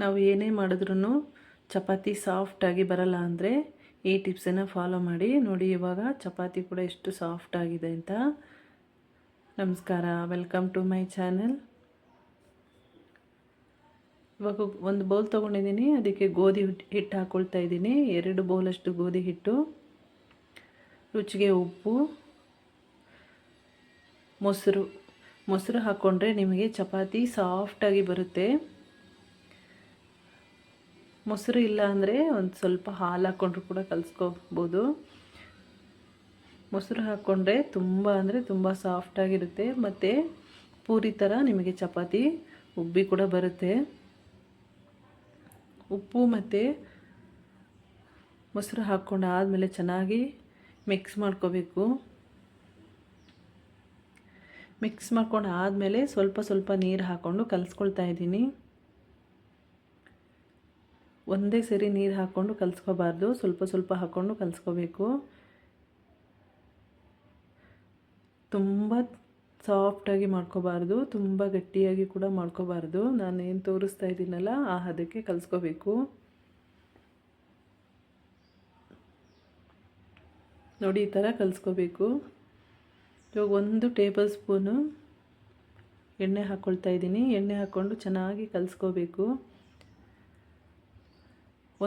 ನಾವು ಏನೇ ಮಾಡಿದ್ರೂ ಚಪಾತಿ ಸಾಫ್ಟಾಗಿ ಬರಲ್ಲ ಅಂದರೆ ಈ ಟಿಪ್ಸನ್ನು ಫಾಲೋ ಮಾಡಿ. ನೋಡಿ, ಇವಾಗ ಚಪಾತಿ ಕೂಡ ಎಷ್ಟು ಸಾಫ್ಟ್ ಆಗಿದೆ ಅಂತ. ನಮಸ್ಕಾರ ವೆಲ್ಕಮ್ ಟು ಮೈ ಚಾನೆಲ್ ಇವಾಗ ಒಂದು ಬೌಲ್ ತೊಗೊಂಡಿದ್ದೀನಿ. ಅದಕ್ಕೆ ಗೋಧಿ ಹಿಟ್ಟು ಹಾಕ್ಕೊಳ್ತಾ ಇದ್ದೀನಿ. ಎರಡು ಬೌಲಷ್ಟು ಗೋಧಿ ಹಿಟ್ಟು. ರುಚಿಗೆ ಉಪ್ಪು. ಮೊಸರು. ಮೊಸರು ಹಾಕ್ಕೊಂಡ್ರೆ ನಿಮಗೆ ಚಪಾತಿ ಸಾಫ್ಟಾಗಿ ಬರುತ್ತೆ. ಮೊಸರು ಇಲ್ಲ ಅಂದರೆ ಒಂದು ಸ್ವಲ್ಪ ಹಾಲು ಹಾಕ್ಕೊಂಡ್ರು ಕೂಡ ಕಲಿಸ್ಕೋಬೋದು. ಮೊಸರು ಹಾಕ್ಕೊಂಡ್ರೆ ತುಂಬ ಅಂದರೆ ತುಂಬ ಸಾಫ್ಟಾಗಿರುತ್ತೆ ಮತ್ತು ಪೂರಿ ಥರ ನಿಮಗೆ ಚಪಾತಿ, ಉಬ್ಬಿ ಕೂಡ ಬರುತ್ತೆ. ಉಪ್ಪು ಮತ್ತು ಮೊಸರು ಹಾಕ್ಕೊಂಡು ಆದಮೇಲೆ ಚೆನ್ನಾಗಿ ಮಿಕ್ಸ್ ಮಾಡ್ಕೋಬೇಕು. ಮಿಕ್ಸ್ ಮಾಡ್ಕೊಂಡು ಆದಮೇಲೆ ಸ್ವಲ್ಪ ಸ್ವಲ್ಪ ನೀರು ಹಾಕ್ಕೊಂಡು ಕಲಿಸ್ಕೊಳ್ತಾ ಇದ್ದೀನಿ. ಒಂದೇ ಸರಿ ನೀರು ಹಾಕ್ಕೊಂಡು ಕಲಿಸ್ಕೋಬಾರ್ದು. ಸ್ವಲ್ಪ ಸ್ವಲ್ಪ ಹಾಕ್ಕೊಂಡು ಕಲಿಸ್ಕೋಬೇಕು. ತುಂಬ ಸಾಫ್ಟಾಗಿ ಮಾಡ್ಕೋಬಾರ್ದು. ತುಂಬ ಗಟ್ಟಿಯಾಗಿ ಕೂಡ ಮಾಡ್ಕೋಬಾರ್ದು. ನಾನು ಏನು ತೋರಿಸ್ತಾ ಇದ್ದೀನಲ್ಲ, ಆ ಹದಕ್ಕೆ ಕಲಿಸ್ಕೋಬೇಕು. ನೋಡಿ, ಈ ಥರ ಕಲಿಸ್ಕೋಬೇಕು. ಇವಾಗ ಒಂದು ಟೇಬಲ್ ಸ್ಪೂನು ಎಣ್ಣೆ ಹಾಕ್ಕೊಳ್ತಾ ಇದ್ದೀನಿ. ಎಣ್ಣೆ ಹಾಕ್ಕೊಂಡು ಚೆನ್ನಾಗಿ ಕಲಿಸ್ಕೋಬೇಕು.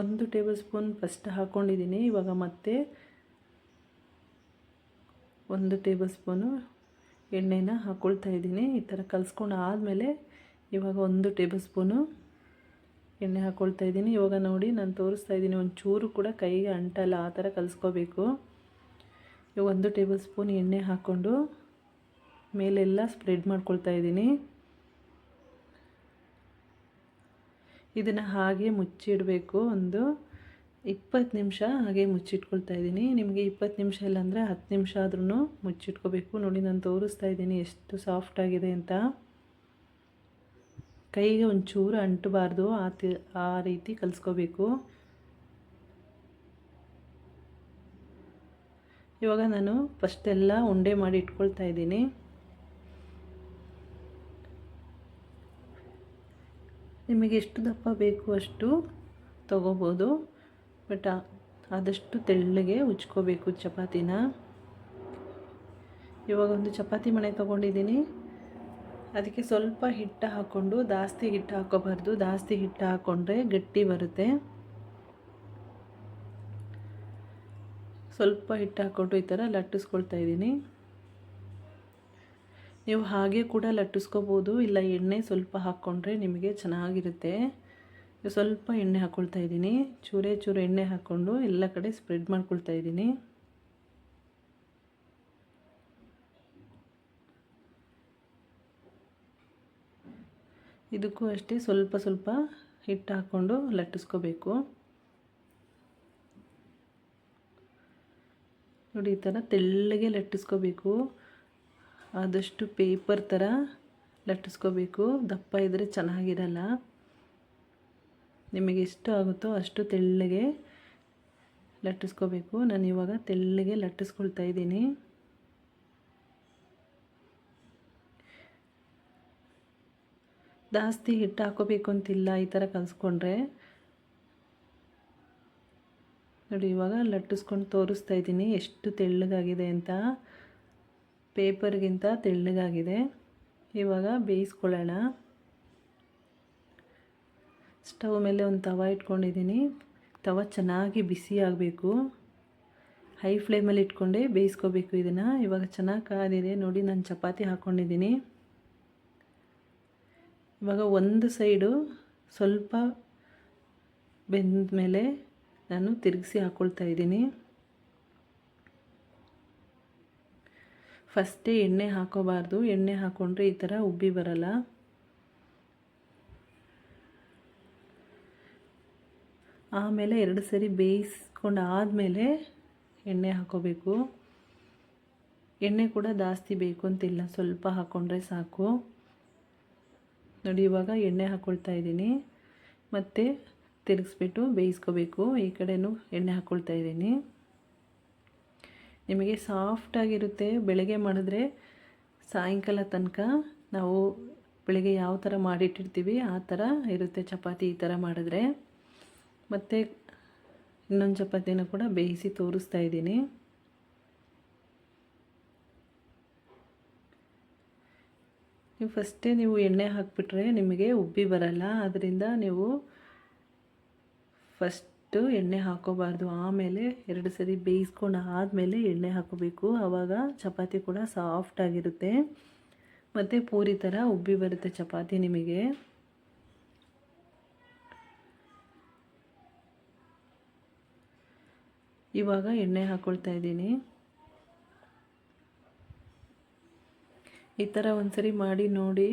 ಒಂದು ಟೇಬಲ್ ಸ್ಪೂನ್ ಫಸ್ಟ್ ಹಾಕ್ಕೊಂಡಿದ್ದೀನಿ ಇವಾಗ ಮತ್ತೆ ಒಂದು ಟೇಬಲ್ ಸ್ಪೂನು ಎಣ್ಣೆನ ಹಾಕ್ಕೊಳ್ತಾ ಇದ್ದೀನಿ. ಈ ಥರ ಕಲಿಸ್ಕೊಂಡು ಆದಮೇಲೆ ಇವಾಗ ಒಂದು ಟೇಬಲ್ ಸ್ಪೂನು ಎಣ್ಣೆ ಹಾಕ್ಕೊಳ್ತಾ ಇದ್ದೀನಿ. ಇವಾಗ ನೋಡಿ ನಾನು ತೋರಿಸ್ತಾ ಇದ್ದೀನಿ ಒಂದು ಚೂರು ಕೂಡ ಕೈಗೆ ಅಂಟಲ್ಲ, ಆ ಥರ ಕಲಿಸ್ಕೋಬೇಕು. ಒಂದು ಟೇಬಲ್ ಸ್ಪೂನ್ ಎಣ್ಣೆ ಹಾಕ್ಕೊಂಡು ಮೇಲೆಲ್ಲ ಸ್ಪ್ರೆಡ್ ಮಾಡ್ಕೊಳ್ತಾ ಇದ್ದೀನಿ. ಇದನ್ನು ಹಾಗೆ ಮುಚ್ಚಿಡಬೇಕು. ಒಂದು ಇಪ್ಪತ್ತು ನಿಮಿಷ ಹಾಗೆ ಮುಚ್ಚಿಟ್ಕೊಳ್ತಾ ಇದ್ದೀನಿ. ನಿಮಗೆ ಇಪ್ಪತ್ತು ನಿಮಿಷ ಇಲ್ಲಾಂದರೆ ಹತ್ತು ನಿಮಿಷ ಆದ್ರೂ ಮುಚ್ಚಿಟ್ಕೋಬೇಕು. ನೋಡಿ, ನಾನು ತೋರಿಸ್ತಾ ಇದ್ದೀನಿ ಎಷ್ಟು ಸಾಫ್ಟ್ ಆಗಿದೆ ಅಂತ. ಕೈಗೆ ಒಂಚೂರು ಅಂಟಬಾರ್ದು. ಆ ತಿ, ಆ ರೀತಿ ಕಲಿಸ್ಕೋಬೇಕು. ಇವಾಗ ನಾನು ಫಸ್ಟೆಲ್ಲ ಉಂಡೆ ಮಾಡಿ ಇಟ್ಕೊಳ್ತಾ ಇದ್ದೀನಿ. ನಿಮಗೆ ಎಷ್ಟು ದಪ್ಪ ಬೇಕು ಅಷ್ಟು ತಗೋಬೋದು. ಬಟ್ ಆದಷ್ಟು ತೆಳ್ಳಗೆ ಉಜ್ಕೋಬೇಕು ಚಪಾತಿನ. ಇವಾಗ ಒಂದು ಚಪಾತಿ ಮಣೆ ತೊಗೊಂಡಿದ್ದೀನಿ. ಅದಕ್ಕೆ ಸ್ವಲ್ಪ ಹಿಟ್ಟು ಹಾಕ್ಕೊಂಡು, ಜಾಸ್ತಿ ಹಿಟ್ಟು ಹಾಕೋಬಾರ್ದು ಜಾಸ್ತಿ ಹಿಟ್ಟು ಹಾಕ್ಕೊಂಡ್ರೆ ಗಟ್ಟಿ ಬರುತ್ತೆ. ಸ್ವಲ್ಪ ಹಿಟ್ಟು ಹಾಕ್ಕೊಂಡು ಈ ಥರ ಲಟ್ಟಿಸ್ಕೊಳ್ತಾ ಇದ್ದೀನಿ. ನೀವು ಹಾಗೆ ಕೂಡ ಲಟ್ಟಿಸ್ಕೋಬೋದು. ಇಲ್ಲ, ಎಣ್ಣೆ ಸ್ವಲ್ಪ ಹಾಕ್ಕೊಂಡ್ರೆ ನಿಮಗೆ ಚೆನ್ನಾಗಿರುತ್ತೆ. ಸ್ವಲ್ಪ ಎಣ್ಣೆ ಹಾಕ್ಕೊಳ್ತಾ ಇದ್ದೀನಿ. ಚೂರೇ ಚೂರು ಎಣ್ಣೆ ಹಾಕ್ಕೊಂಡು ಎಲ್ಲ ಕಡೆ ಸ್ಪ್ರೆಡ್ ಮಾಡ್ಕೊಳ್ತಾ ಇದ್ದೀನಿ. ಇದಕ್ಕೂ ಅಷ್ಟೇ ಸ್ವಲ್ಪ ಸ್ವಲ್ಪ ಹಿಟ್ಟು ಹಾಕ್ಕೊಂಡು ಲಟ್ಟಿಸ್ಕೋಬೇಕು. ನೋಡಿ, ಈ ಥರ ತೆಳ್ಳಗೆ ಲಟ್ಟಿಸ್ಕೋಬೇಕು. ಆದಷ್ಟು ಪೇಪರ್ ಥರ ಲಟ್ಟಿಸ್ಕೋಬೇಕು. ದಪ್ಪ ಇದ್ದರೆ ಚೆನ್ನಾಗಿರಲ್ಲ. ನಿಮಗೆ ಎಷ್ಟು ಆಗುತ್ತೋ ಅಷ್ಟು ತೆಳ್ಳಗೆ ಲಟ್ಟಿಸ್ಕೋಬೇಕು. ನಾನು ಇವಾಗ ತೆಳ್ಳಗೆ ಲಟ್ಟಿಸ್ಕೊಳ್ತಾ ಇದ್ದೀನಿ. ಜಾಸ್ತಿ ಹಿಟ್ಟು ಹಾಕೋಬೇಕು ಅಂತಿಲ್ಲ ಈ ಥರ ಕಲಿಸ್ಕೊಂಡ್ರೆ. ನೋಡಿ ಇವಾಗ ಲಟ್ಟಿಸ್ಕೊಂಡು ತೋರಿಸ್ತಾ ಇದ್ದೀನಿ ಎಷ್ಟು ತೆಳ್ಳಗಾಗಿದೆ ಅಂತ. ಪೇಪರ್ಗಿಂತ ತೆಳ್ಳಗಾಗಿದೆ. ಇವಾಗ ಬೇಯಿಸ್ಕೊಳ್ಳೋಣ. ಸ್ಟವ್ ಮೇಲೆ ಒಂದು ತವ ಇಟ್ಕೊಂಡಿದ್ದೀನಿ. ತವ ಚೆನ್ನಾಗಿ ಬಿಸಿ ಆಗಬೇಕು. ಹೈ ಫ್ಲೇಮಲ್ಲಿ ಇಟ್ಕೊಂಡೇ ಬೇಯಿಸ್ಕೋಬೇಕು ಇದನ್ನು. ಇವಾಗ ಚೆನ್ನಾಗಿ ಕಾದಿದೆ. ನೋಡಿ, ನಾನು ಚಪಾತಿ ಹಾಕ್ಕೊಂಡಿದ್ದೀನಿ ಇವಾಗ ಒಂದು ಸೈಡು ಸ್ವಲ್ಪ ಬೆಂದ ಮೇಲೆ ನಾನು ತಿರುಗಿಸಿ ಹಾಕ್ಕೊಳ್ತಾ ಇದ್ದೀನಿ. ಫಸ್ಟೇ ಎಣ್ಣೆ ಹಾಕೋಬಾರ್ದು. ಎಣ್ಣೆ ಹಾಕ್ಕೊಂಡ್ರೆ ಈ ಥರ ಉಬ್ಬಿ ಬರಲ್ಲ. ಆಮೇಲೆ ಎರಡು ಸರಿ ಬೇಯಿಸ್ಕೊಂಡು ಆದಮೇಲೆ ಎಣ್ಣೆ ಹಾಕೋಬೇಕು. ಎಣ್ಣೆ ಕೂಡ ಜಾಸ್ತಿ ಬೇಕು ಅಂತಿಲ್ಲ. ಸ್ವಲ್ಪ ಹಾಕ್ಕೊಂಡ್ರೆ ಸಾಕು. ನೋಡಿ, ಇವಾಗ ಎಣ್ಣೆ ಹಾಕ್ಕೊಳ್ತಾ ಇದ್ದೀನಿ. ಮತ್ತು ತಿರುಗಿಸ್ಬಿಟ್ಟು ಬೇಯಿಸ್ಕೋಬೇಕು. ಈ ಕಡೆನೂ ಎಣ್ಣೆ ಹಾಕ್ಕೊಳ್ತಾ ಇದ್ದೀನಿ. ನಿಮಗೆ ಸಾಫ್ಟಾಗಿರುತ್ತೆ ಬೆಳಗ್ಗೆ ಮಾಡಿದ್ರೆ ಸಾಯಂಕಾಲ ತನಕ ನಾವು ಬೆಳಗ್ಗೆ ಯಾವ ಥರ ಮಾಡಿಟ್ಟಿರ್ತೀವಿ, ಆ ಥರ ಇರುತ್ತೆ. ಚಪಾತಿ ಈ ಥರ ಮಾಡಿದ್ರೆ. ಮತ್ತು ಇನ್ನೊಂದು ಚಪಾತಿನ ಕೂಡ ಬೇಯಿಸಿ ತೋರಿಸ್ತಾ ಇದ್ದೀನಿ. ನೀವು ಫಸ್ಟೇ ನೀವು ಎಣ್ಣೆ ಹಾಕಿಬಿಟ್ರೆ ನಿಮಗೆ ಉಬ್ಬಿ ಬರಲ್ಲ. ಅದರಿಂದ ನೀವು ಫಸ್ಟು ಎಣ್ಣೆ ಹಾಕೋಬಾರ್ದು. ಆಮೇಲೆ ಎರಡು ಸರಿ ಬೇಯಿಸ್ಕೊಂಡು ಆದಮೇಲೆ ಎಣ್ಣೆ ಹಾಕೋಬೇಕು. ಆವಾಗ ಚಪಾತಿ ಕೂಡ ಸಾಫ್ಟ್ ಆಗಿರುತ್ತೆ. ಮತ್ತು ಪೂರಿ ಥರ ಉಬ್ಬಿ ಬರುತ್ತೆ ಚಪಾತಿ ನಿಮಗೆ. ಇವಾಗ ಎಣ್ಣೆ ಹಾಕ್ಕೊಳ್ತಾ ಇದ್ದೀನಿ. ಈ ಥರ ಒಂದ್ಸರಿ ಮಾಡಿ ನೋಡಿ.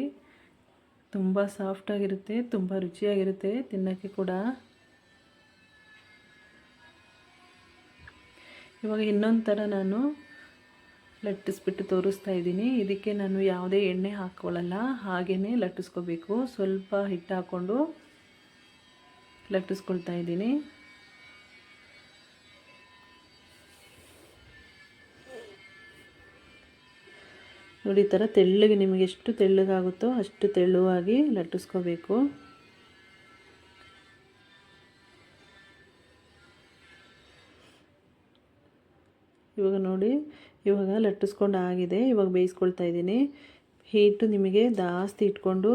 ತುಂಬ ಸಾಫ್ಟಾಗಿರುತ್ತೆ ತುಂಬ ರುಚಿಯಾಗಿರುತ್ತೆ ತಿನ್ನೋಕ್ಕೆ ಕೂಡ. ಇವಾಗ ಇನ್ನೊಂದು ಥರ ನಾನು ಲಟ್ಟಿಸ್ಬಿಟ್ಟು ತೋರಿಸ್ತಾ ಇದ್ದೀನಿ. ಇದಕ್ಕೆ ನಾನು ಯಾವುದೇ ಎಣ್ಣೆ ಹಾಕ್ಕೊಳ್ಳಲ್ಲ ಹಾಗೆಯೇ ಲಟ್ಟಿಸ್ಕೋಬೇಕು. ಸ್ವಲ್ಪ ಹಿಟ್ಟು ಹಾಕ್ಕೊಂಡು ಲಟ್ಟಿಸ್ಕೊಳ್ತಾ ಇದ್ದೀನಿ. ನೋಡಿ ಈ ಥರ ತೆಳ್ಳಗೆ ನಿಮಗೆ ಎಷ್ಟು ತೆಳ್ಳಗಾಗುತ್ತೋ ಅಷ್ಟು ತೆಳ್ಳುವಾಗಿ ಲಟ್ಟಿಸ್ಕೋಬೇಕು. ಇವಾಗ ನೋಡಿ, ಇವಾಗ ಲಟ್ಟಿಸ್ಕೊಂಡು ಆಗಿದೆ, ಇವಾಗ ಬೇಯಿಸ್ಕೊಳ್ತಾ ಇದ್ದೀನಿ. ಹೀಟು ನಿಮಗೆ ಜಾಸ್ತಿ ಇಟ್ಕೊಂಡು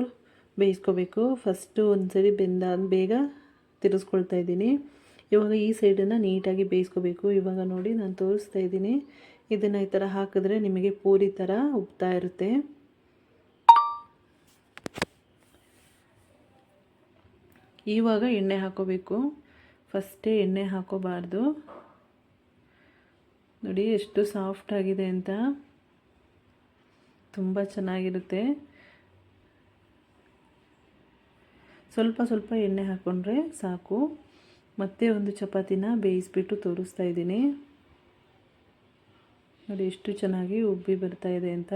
ಬೇಯಿಸ್ಕೋಬೇಕು. ಫಸ್ಟು ಒಂದು ಸರಿ ಬೆಂದ ಬೇಗ ತಿರುಗಿಸ್ಕೊಳ್ತಾ ಇದ್ದೀನಿ. ಇವಾಗ ಈ ಸೈಡನ್ನು ನೀಟಾಗಿ ಬೇಯಿಸ್ಕೋಬೇಕು. ಇವಾಗ ನೋಡಿ ನಾನು ತೋರಿಸ್ತಾ ಇದ್ದೀನಿ. ಇದನ್ನು ಈ ಥರ ಹಾಕಿದ್ರೆ ನಿಮಗೆ ಪೂರಿ ಥರ ಉಬ್ತಾ ಇರುತ್ತೆ. ಇವಾಗ ಎಣ್ಣೆ ಹಾಕೋಬೇಕು. ಫಸ್ಟೇ ಎಣ್ಣೆ ಹಾಕೋಬಾರ್ದು. ನೋಡಿ, ಎಷ್ಟು ಸಾಫ್ಟ್ ಆಗಿದೆ ಅಂತ. ತುಂಬ ಚೆನ್ನಾಗಿರುತ್ತೆ. ಸ್ವಲ್ಪ ಸ್ವಲ್ಪ ಎಣ್ಣೆ ಹಾಕ್ಕೊಂಡ್ರೆ ಸಾಕು. ಮತ್ತೆ ಒಂದು ಚಪಾತಿನ ಬೇಯಿಸ್ಬಿಟ್ಟು ತೋರಿಸ್ತಾ ಇದ್ದೀನಿ. ನೋಡಿ, ಎಷ್ಟು ಚೆನ್ನಾಗಿ ಉಬ್ಬಿ ಬರ್ತಾ ಇದೆ ಅಂತ.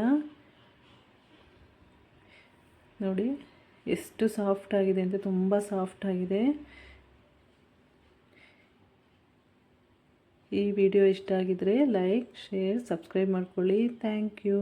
ನೋಡಿ, ಎಷ್ಟು ಸಾಫ್ಟ್ ಆಗಿದೆ ಅಂತ. ತುಂಬ ಸಾಫ್ಟ್ ಆಗಿದೆ. ಈ ವಿಡಿಯೋ ಇಷ್ಟ ಆಗಿದ್ರೆ ಲೈಕ್ ಶೇರ್ ಸಬ್ಸ್ಕ್ರೈಬ್ ಮಾಡ್ಕೊಳ್ಳಿ. Thank you.